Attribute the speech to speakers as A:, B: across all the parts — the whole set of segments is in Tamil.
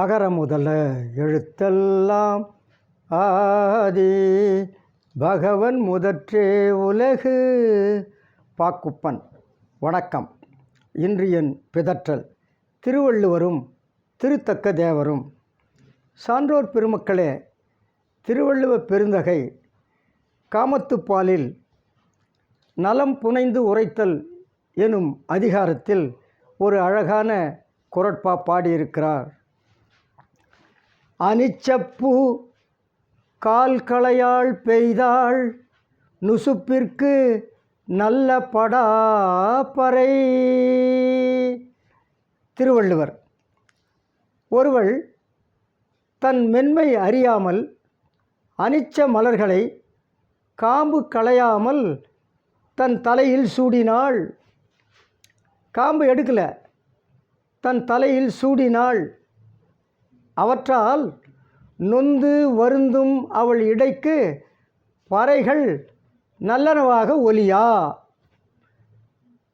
A: அகர முதல எழுத்தெல்லாம் ஆதி பகவன் முதற்றே உலகு பாக்குப்பன் வணக்கம் இன்று என் பிதற்றல் திருவள்ளுவரும் திருத்தக்க தேவரும் சான்றோர் பெருமக்களே திருவள்ளுவ பெருந்தகை காமத்துப்பாலில் நலம் புனைந்து உரைத்தல் எனும் அதிகாரத்தில் ஒரு அழகான குரட்பா பாடியிருக்கிறார் அனிச்சப்பூ களையாள் பெய்தாள் நுசுப்பிற்கு நல்ல படாப்பறை திருவள்ளுவர் ஒருவள் தன் மென்மை அறியாமல் அனிச்ச மலர்களை காம்பு களையாமல் தன் தலையில் சூடினாள் காம்பு எடுக்கலை தன் தலையில் சூடினாள் அவற்றால் நொந்து வருந்தும் அவள் இடைக்கு பறைகள் நல்லனவாக ஒலியா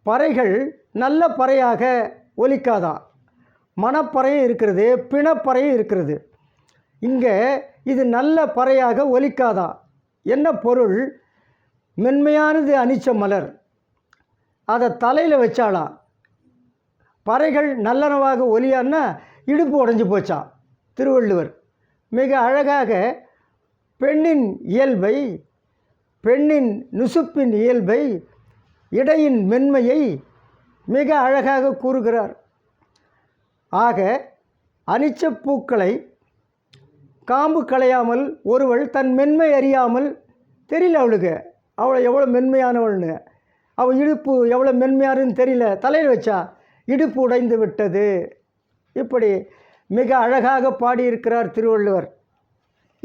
A: பறைகள் நல்ல பறையாக ஒலிக்காதா மணப்பறையும் இருக்கிறது பிணப்பறையும் இருக்கிறது இங்கே இது நல்ல பறையாக ஒலிக்காதா என்ன பொருள் மென்மையானது அனிச்ச மலர் அதை தலையில் வச்சாளா பறைகள் நல்லனவாக ஒலியான்னா இடுப்பு உடஞ்சி போச்சா திருவள்ளுவர் மிக அழகாக பெண்ணின் இயல்பை பெண்ணின் நுசுப்பின் இயல்பை இடையின் மென்மையை மிக அழகாக கூறுகிறார் ஆக அனிச்சப்பூக்களை காம்பு களையாமல் ஒருவள் தன் மென்மை அறியாமல் தெரியல அவளுக்கு அவளை எவ்வளோ மென்மையானவள்னு அவள் இடுப்பு எவ்வளோ மென்மையாருன்னு தெரியல தலையில் வச்சா இடுப்பு உடைந்து விட்டது இப்படி மிக அழகாக பாடியிருக்கிறார் திருவள்ளுவர்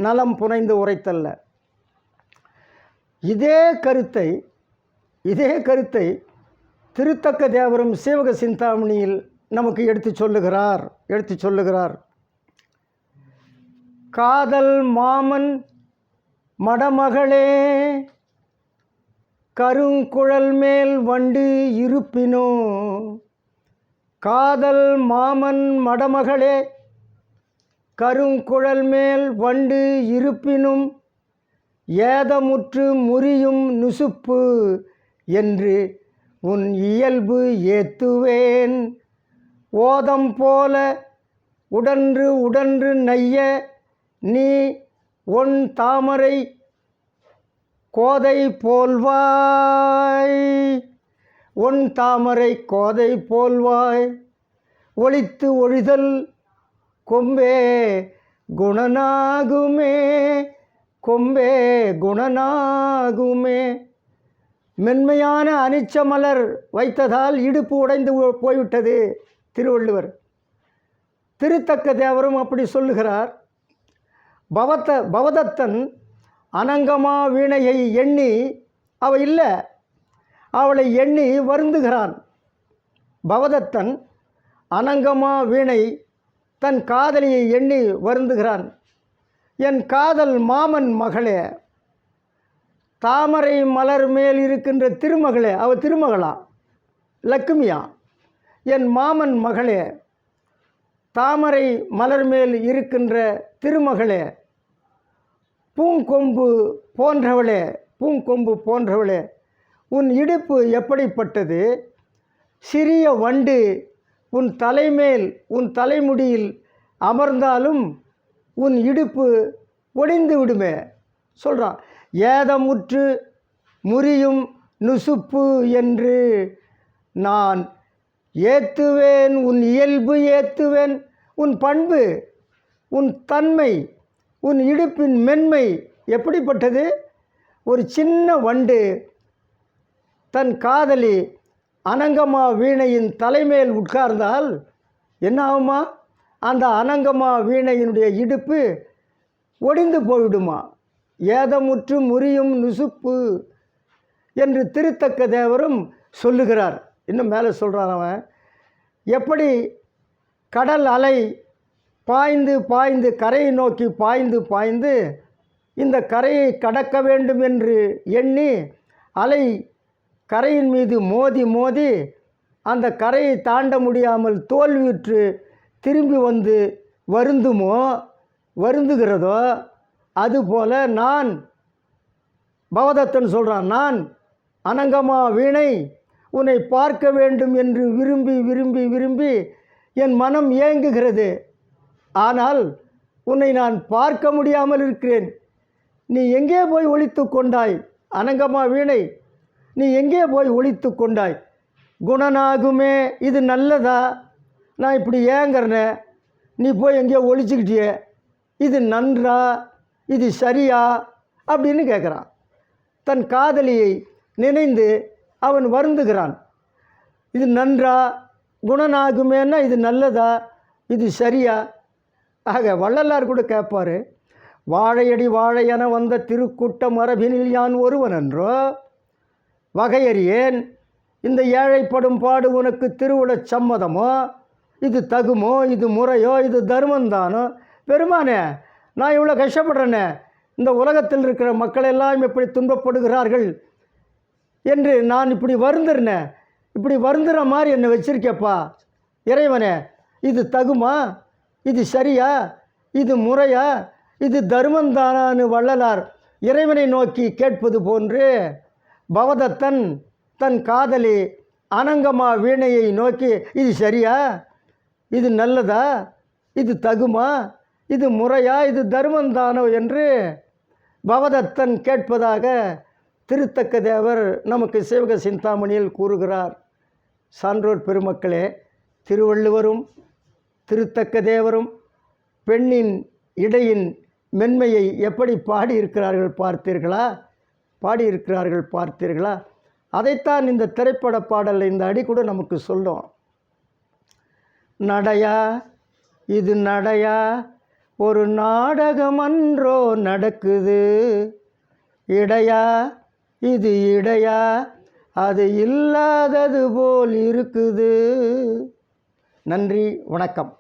A: நலம் புனைந்து உரைத்தல்ல இதே கருத்தை இதே கருத்தை திருத்தக்க தேவரும் சேவக சிந்தாமணியில் நமக்கு எடுத்து சொல்லுகிறார் எடுத்து சொல்லுகிறார் காதல் மாமன் மடமகளே கருங்குழல் மேல் வண்டு இருப்பினோ காதல் மாமன் மடமகளே கருங்குழல் மேல் வண்டு இருப்பினும் ஏதமுற்று முறியும் நுசுப்பு என்று உன் இயல்பு ஏத்துவேன் ஓதம் போல உடன்று உடன்று நைய நீ ஒன் தாமரை கோதை போல்வாய் ஒன் தாமரை கோதை போல்வாய் ஒளித்து ஒழிதல் கொம்பே குணனாகுமே கொம்பே குணனாகுமே மென்மையான அனிச்ச மலர் வைத்ததால் இடுப்பு உடைந்து போய்விட்டது திருவள்ளுவர் திருத்தக்க தேவரும் அப்படி சொல்லுகிறார் பவத்த பவதத்தன் அனங்கமா வீணையை எண்ணி அவ இல்லை அவளை எண்ணி வருந்துகிறான் பவதத்தன் அனங்கமா வீணை தன் காதலியை எண்ணி வருந்துகிறான் என் காதல் மாமன் மகளே தாமரை மலர் மேல் இருக்கின்ற திருமகளே அவள் திருமகளா லக்குமியா என் மாமன் மகளே தாமரை மலர் மேல் இருக்கின்ற திருமகளே பூங்கொம்பு போன்றவளே பூங்கொம்பு போன்றவளே உன் இடுப்பு எப்படிப்பட்டது சிறிய வண்டு உன் தலைமேல் உன் தலைமுடியில் அமர்ந்தாலும் உன் இடுப்பு ஒடிந்து விடுமே சொல்கிறான் ஏதமுற்று முறியும் நுசுப்பு என்று நான் ஏத்துவேன் உன் இயல்பு ஏத்துவேன் உன் பண்பு உன் தன்மை உன் இடுப்பின் மென்மை எப்படிப்பட்டது ஒரு சின்ன வண்டு தன் காதலி அனங்கமா வீணையின் தலைமேல் உட்கார்ந்தால் என்ன ஆகுமா அந்த அனங்கமா வீணையினுடைய இடுப்பு ஒடிந்து போயிடுமா ஏதமுற்று முறியும் நுசுப்பு என்று திருத்தக்க தேவரும் சொல்லுகிறார் இன்னும் மேலே சொல்கிறார் அவன் எப்படி கடல் அலை பாய்ந்து பாய்ந்து கரையை நோக்கி பாய்ந்து பாய்ந்து இந்த கரையை கடக்க வேண்டும் என்று எண்ணி அலை கரையின் மீது மோதி மோதி அந்த கரையை தாண்ட முடியாமல் தோல்வியுற்று திரும்பி வந்து வருந்துமோ வருந்துகிறதோ அதுபோல நான் பவதத்தன் சொல்கிறான் நான் அனங்கமா வீணை உன்னை பார்க்க வேண்டும் என்று விரும்பி விரும்பி விரும்பி என் மனம் ஏங்குகிறது ஆனால் உன்னை நான் பார்க்க முடியாமல் இருக்கிறேன் நீ எங்கே போய் ஒழித்து கொண்டாய் அனங்கமா வீணை நீ எங்கே போய் ஒழித்து கொண்டாய் குணனாகுமே இது நல்லதா நான் இப்படி ஏங்கிறனே நீ போய் எங்கேயோ ஒழிச்சுக்கிட்டியே இது நன்றா இது சரியா அப்படின்னு கேட்குறான் தன் காதலியை நினைந்து அவன் வருந்துகிறான் இது நன்றா குணனாகுமேன்னா இது நல்லதா இது சரியா ஆக வள்ளலார் கூட கேட்பார் வாழையடி வாழையென வந்த திருக்கூட்ட மரபினில் யான் ஒருவன் என்றோ வகையறியேன் இந்த ஏழைப்படும் பாடு உனக்கு திருவிடச் சம்மதமோ இது தகுமோ இது முறையோ இது தர்மந்தானோ பெருமானே நான் இவ்வளோ கஷ்டப்படுறேனே இந்த உலகத்தில் இருக்கிற மக்கள் எல்லாம் எப்படி துன்பப்படுகிறார்கள் என்று நான் இப்படி வருந்துருனேன் இப்படி வருந்துற மாதிரி என்னை வச்சிருக்கேப்பா இறைவனே இது தகுமா இது சரியா இது முறையா இது தர்மந்தானான்னு வள்ளலார் இறைவனை நோக்கி கேட்பது போன்று பவதத்தன் தன் காதலி அனங்கமா வீணையை நோக்கி இது சரியா இது நல்லதா இது தகுமா இது முறையா இது தர்மந்தானோ என்று பவதத்தன் கேட்பதாக திருத்தக்க தேவர் நமக்கு சிவக சிந்தாமணியில் கூறுகிறார் சான்றோர் பெருமக்களே திருவள்ளுவரும் திருத்தக்க தேவரும் பெண்ணின் இடையின் மென்மையை எப்படி பாடியிருக்கிறார்கள் பார்த்தீர்களா பாடியிருக்கிறார்கள் பார்த்தீர்களா அதைத்தான் இந்த திரைப்பட பாடல் இந்த அடி கூட நமக்கு சொல்லும் நடையா இது நடையா ஒரு நாடகமன்றோ நடக்குது இடையா இது இடையா அது இல்லாதது போல் இருக்குது நன்றி வணக்கம்